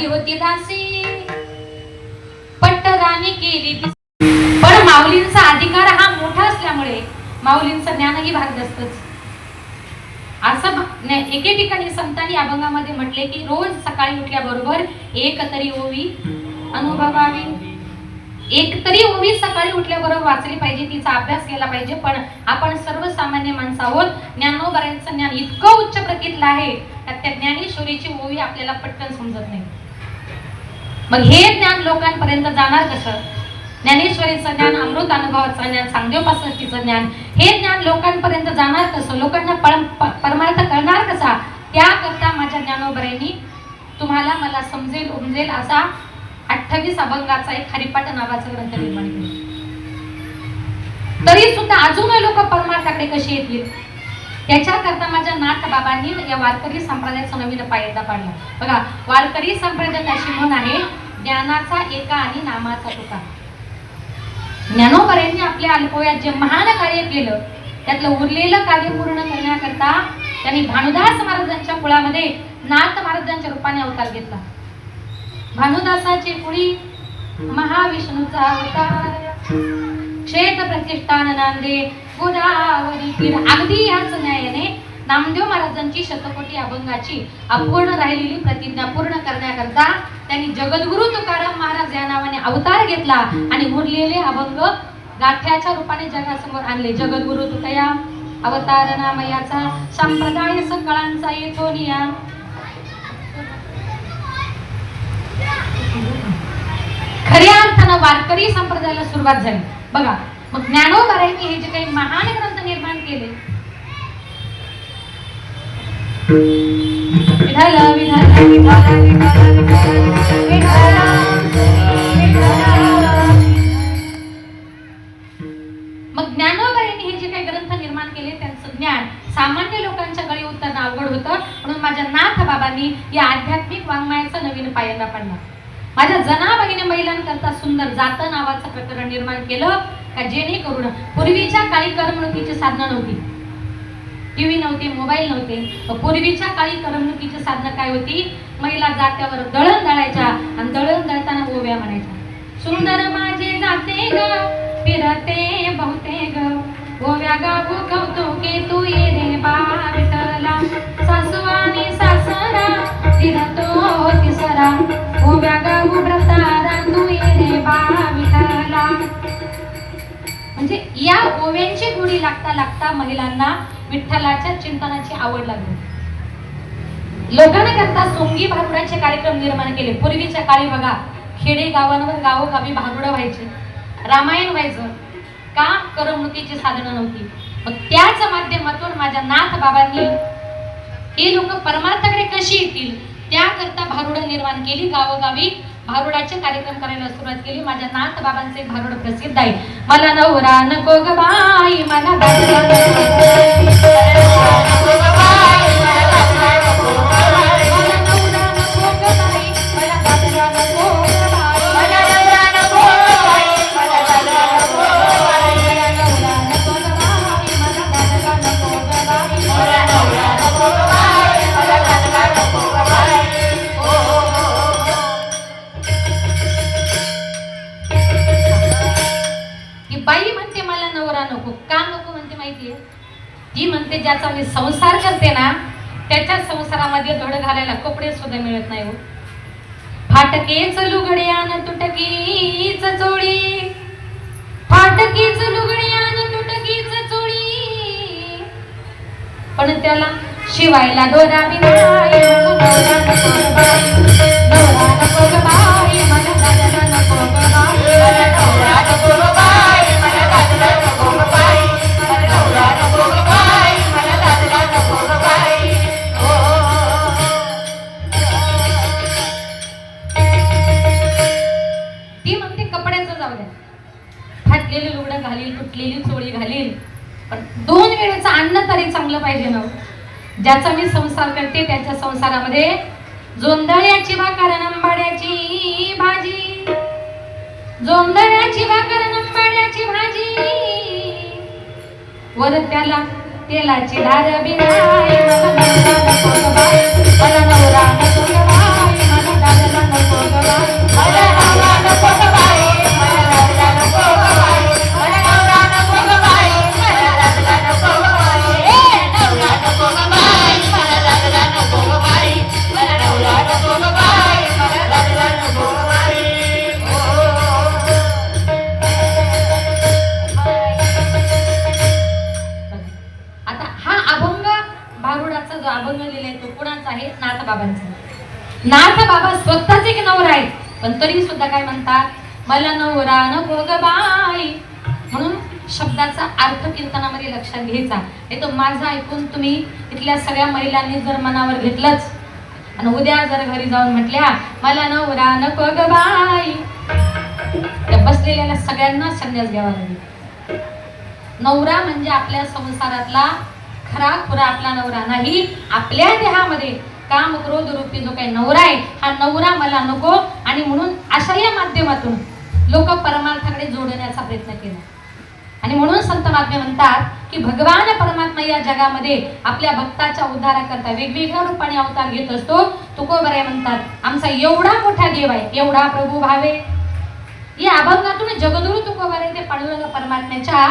आधी होती दासी. पट्ट केली ती. पण माऊलींचा अधिकार हा मोठा असल्यामुळे माऊलींचं ज्ञानही भाग असतच असं एके ठिकाणी संतांनी अभंगामध्ये म्हटले की रोज सकाळी उठल्याबरोबर एक तरी ओवी अनुभवावी. एक तरी ओवी सकाळी उठल्याबरोबर वाचली पाहिजे तिचा अभ्यास केला पाहिजे पण आपण सर्वसामान्य माणसं आहोत. ज्ञानोबऱ्यांचं ज्ञान इतकं उच्च प्रतीतलं आहे त्या ज्ञानेश्वरीची ओवी आपल्याला पटकन समजत नाही. मग हे ज्ञान लोकांपर्यंत जाणार कसं? ज्ञानेश्वरीचं ज्ञान अमृत अनुभवाचं ज्ञान सांगदेव पासष्टीचं ज्ञान हे ज्ञान लोकांपर्यंत जाणार कसं? लोकांना परम- परमार्थ कळणार कसा? त्याकरता माझ्या ज्ञानोबऱ्यांनी तुम्हाला मला समजेल उमजेल असा अठ्ठावीस अभंगाचा एक हरिपाठ नावाचा ग्रंथ निर्माण केला. तरी सुद्धा अजूनही लोक परमार्थाकडे कशी येतील? त्याच्याकरता माझ्या नाथ बाबांनी या वारकरी संप्रदायाचा नवीन पायदा पाडला. बघा वारकरी संप्रदायात अशी म्हण आहे ज्ञानाचा एका आणि नामाचा तुका. ज्ञानोपर्यंत आपल्या अल्पवयात जे महान कार्य केलं त्यातलं उरलेलं कार्य पूर्ण करण्याकरता त्यांनी भानुदास महाराजांच्या कुळामध्ये नाथ महाराजांच्या रूपाने अवतार घेतला. भानुदासाची कुळी महाविष्णूचा अवतार. क्षेत्र प्रतिष्ठान नांदे गोदावरी अगदी ह्याच न्यायाने नामदेव महाराजांची शतकोटी अभंगाची अपूर्ण राहिलेली प्रतिज्ञा पूर्ण करण्याकरता त्यांनी जगद्गुरु तुकाराम महाराज या नावाने अवतार घेतला आणि उरलेले अभंग गाठ्याच्या रूपाने जगासमोर आणले. जगद्गुरु तुकया अवतार नामयाचा संप्रदाय सकळांचा येतो निया खऱ्या अर्थानं वारकरी संप्रदायाला सुरुवात झाली. बघा मग ज्ञानोबारायांनी हे जे काही महान ग्रंथ निर्माण केले मग ज्ञानोबाईंनी हे जे काही ग्रंथ निर्माण केले त्यांचं ज्ञान सामान्य लोकांच्या गळी उतरणं अवघड होतं. म्हणून माझ्या नाथ बाबांनी या आध्यात्मिक वाङ्मयाचा नवीन पायंडा पडला माझ्या जनाबाईने महिलांकरता सुंदर जात नावाचं प्रकरण निर्माण केलं का जेणेकरून पूर्वीच्या काळी करमणुकीची साधनं नव्हती. टीव्ही नव्हते मोबाईल नव्हते. पूर्वीच्या काळी करमणुकीची साधनं काय होती? महिला जात्यावर दळण दळायच्या आणि त्याची गुढी लागता लागता महिलांना विठ्ठलाच्या चिंतनाची आवड लागली? लोकांना करता सोंगी भारुडाचे कार्यक्रम निर्माण केले. पूर्वीच्या काळी बघा खेडे गावांवर गावोगावी भारुडं व्हायचे. रामायण व्हायचं. का करमणुकीची साधनं नव्हती? मग त्याच माध्यमातून माझ्या नाथ बाबांनी हे लोक परमार्थाकडे कशी येतील? त्याकरता भारुडं निर्माण केली गावोगावी भारुडाचे कार्यक्रम करायला सुरुवात केली. माझ्या नाथ बाबांचे भारुड प्रसिद्ध आहे. मला नवरा नको ग बाई मला संसार करते ना त्याच्या संसारामध्ये धड घालायला कपडे सुद्धा मिळत नाही हो. फाटकेच लुगड्यान तुटकीच चोळी फाटकीच लुगड्यान तुटकीच चोळी पण त्याला शिवायला दोरा बी नाही मला नवरा नको बाई, पण दोन वेळेचं अन्न तरी चांगलं पाहिजे ना. ज्याचा मी संसार करते त्याच्या संसारामध्ये जोंधळ्याची भाकर नंबाड्याची भाजी. जोंधळ्याची भाकर नंबाड्याची भाजी. वर त्याला तेलाची धार बिनाय मला नवरा. बाबांचं नाथ बाबा स्वतःच एक नवरा आहे पण तरी सुद्धा काय म्हणतात? मला नवरा नको ग बाई. म्हणून शब्दाचा अर्थ कीर्तनामध्ये लक्षात घ्यायचा. हे तो माझा ऐकून तुम्ही इथल्या सगळ्या महिलांनी जर मनावर घेतलंच आणि उद्या जर घरी जाऊन म्हटल्या मला नवरा नको ग बाई. त्या बसलेल्या सगळ्यांना संन्यास घ्यावा लागेल. नवरा म्हणजे आपल्या संसारातला खरा खुरा आपला नवरा नाही आपल्या देहामध्ये काम क्रोध रूपी जो काही नवरा आहे हा नवरा मला नको. आणि म्हणून अशा या माध्यमातून लोक परमार्थाकडे जोडण्याचा प्रयत्न केला. आणि म्हणून संत महात्मे म्हणतात की भगवान परमात्मा या जगामध्ये आपल्या भक्ताच्या उद्धाराकरता वेगवेगळ्या रूपाने अवतार घेत असतो. तुकोबराय म्हणतात आमचा एवढा मोठा देव आहे एवढा प्रभू भावे या अभंगातून जगदुरु तुकोबराय ते पांडुरंग परमात्म्याच्या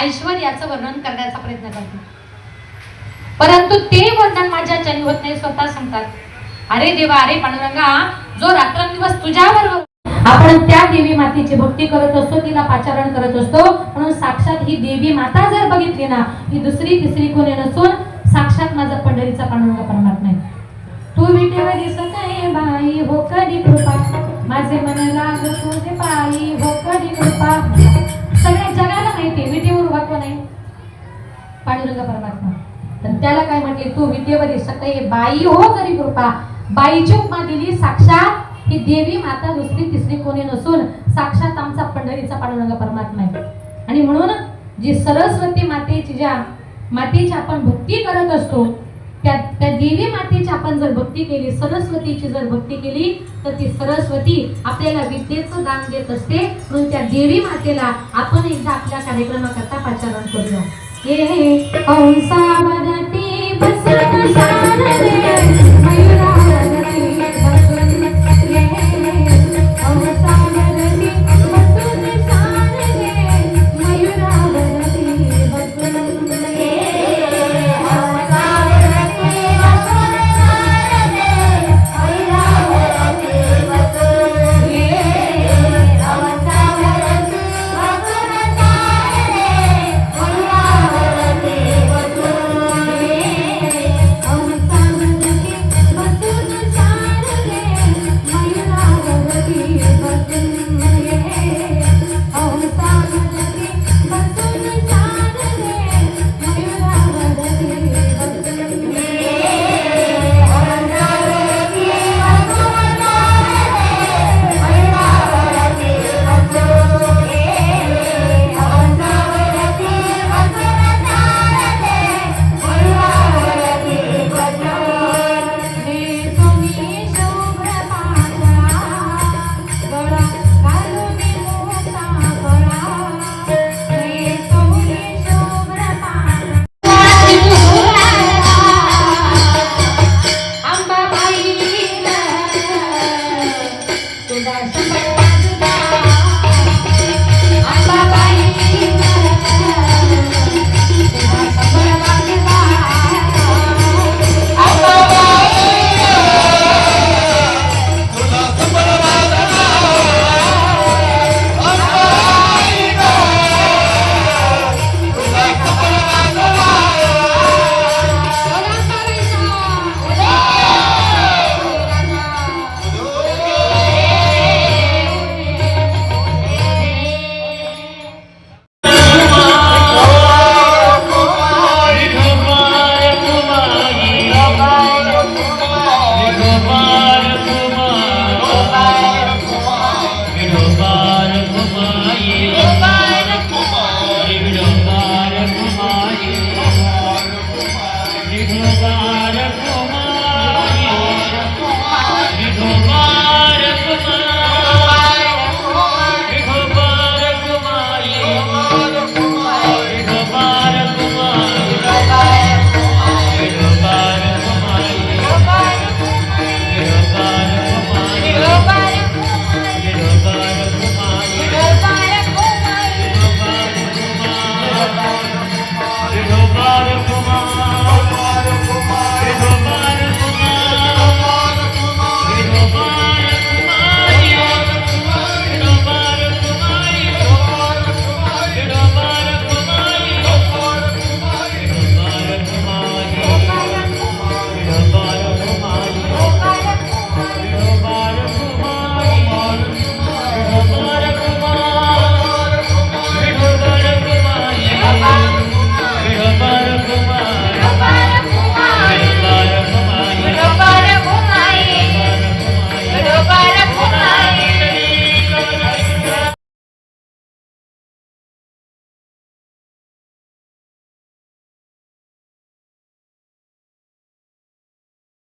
ऐश्वर्याचं वर्णन करण्याचा प्रयत्न करतात. परंतु ते वर्णन माझ्या चनी होत नाही स्वतः सांगतात. अरे देवा अरे पांडुरंगा जो रात्रंदिवस तुझ्यावर आपण त्या देवी मातेची भक्ती करत असतो तिला पाचारण करत असतो. म्हणून साक्षात ही देवी माता जर बघितली ना ही दुसरी तिसरी कोणी नसून साक्षात माझा पंढरीचा पांडुरंगा परमात्मा आहे. तू विटेवर दिसत आहे तू विद्येवर दिसत बाई हो करी कृपा बाईची उपमा दिली साक्षात ही देवी माता दुसरी तिसरी कोणी नसून साक्षात आमचा पंढरीचा पांडुरंग परमात्मा आहे. आणि म्हणून जी सरस्वती मातेची ज्या मातेची आपण भक्ती करत असतो त्या त्या देवी मातेची आपण जर भक्ती केली सरस्वतीची जर भक्ती केली तर ती सरस्वती आपल्याला विद्येचं दान देत असते. म्हणून त्या देवी मातेला आपण एकदा आपल्या कार्यक्रमाकरता पाचारण करूया. हे சம பாரகுமாயே